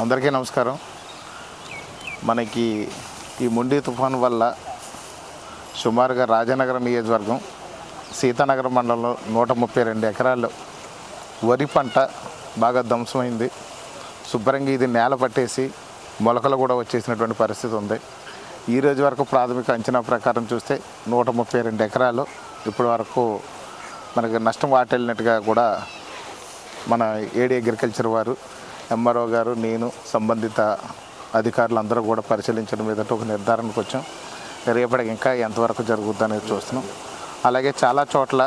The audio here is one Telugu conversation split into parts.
అందరికీ నమస్కారం. మనకి ఈ ముండి తుఫాన్ వల్ల సుమారుగా రాజనగరం నియోజకవర్గం సీతానగరం మండలంలో నూట ముప్పై రెండు ఎకరాల్లో వరి పంట బాగా ధ్వంసమైంది. శుభ్రంగా ఇది నేల పట్టేసి మొలకలు కూడా వచ్చేసినటువంటి పరిస్థితి ఉంది. ఈ రోజు వరకు ప్రాథమిక అంచనా ప్రకారం చూస్తే నూట ముప్పై రెండు ఎకరాలు ఇప్పటి వరకు మనకి నష్టం వాటిల్లినట్టుగా కూడా మన ఏడి అగ్రికల్చర్ వారు ఎంఆర్ఓ గారు నేను సంబంధిత అధికారులు అందరూ కూడా పరిశీలించడం మీదట ఒక నిర్ధారణకు వచ్చాం. రేపటికి ఇంకా ఎంతవరకు జరుగుద్ది అనేది చూస్తున్నాం. అలాగే చాలా చోట్ల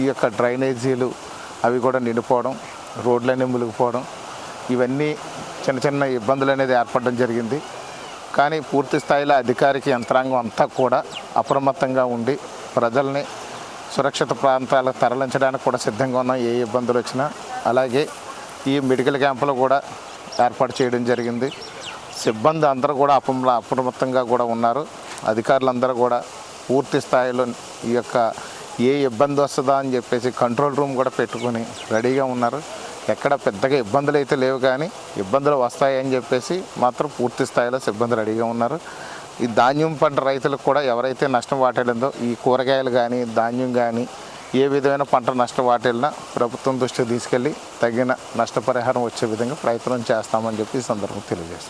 ఈ యొక్క డ్రైనేజీలు అవి కూడా నిండిపోవడం రోడ్లన్నీ మునిగిపోవడం ఇవన్నీ చిన్న చిన్న ఇబ్బందులు అనేది ఏర్పడడం జరిగింది. కానీ పూర్తి స్థాయిలో అధికారికి యంత్రాంగం అంతా కూడా అప్రమత్తంగా ఉండి ప్రజల్ని సురక్షిత ప్రాంతాలకు తరలించడానికి కూడా సిద్ధంగా ఉన్నాం. ఏ ఇబ్బందులు వచ్చినా. అలాగే ఈ మెడికల్ క్యాంపులు కూడా ఏర్పాటు చేయడం జరిగింది. సిబ్బంది అందరూ కూడా అపంలో అప్రమత్తంగా కూడా ఉన్నారు. అధికారులందరూ కూడా పూర్తి స్థాయిలో ఈ యొక్క ఏ ఇబ్బంది వస్తుందా అని చెప్పేసి కంట్రోల్ రూమ్ కూడా పెట్టుకొని రెడీగా ఉన్నారు. ఎక్కడ పెద్దగా ఇబ్బందులు అయితే లేవు కానీ ఇబ్బందులు వస్తాయని చెప్పేసి మాత్రం పూర్తి స్థాయిలో సిబ్బంది రెడీగా ఉన్నారు. ఈ ధాన్యం పంట రైతులకు కూడా ఎవరైతే నష్టం వాటిల్లిందో ఈ కూరగాయలు కానీ ధాన్యం కానీ ఏ విధమైన పంట నష్టం వాటిల్లినా ప్రభుత్వం దృష్టికి తీసుకెళ్ళి తగిన నష్టపరిహారం వచ్చే విధంగా ప్రయత్నం చేస్తామని చెప్పి ఈ సందర్భంగా తెలియజేస్తుంది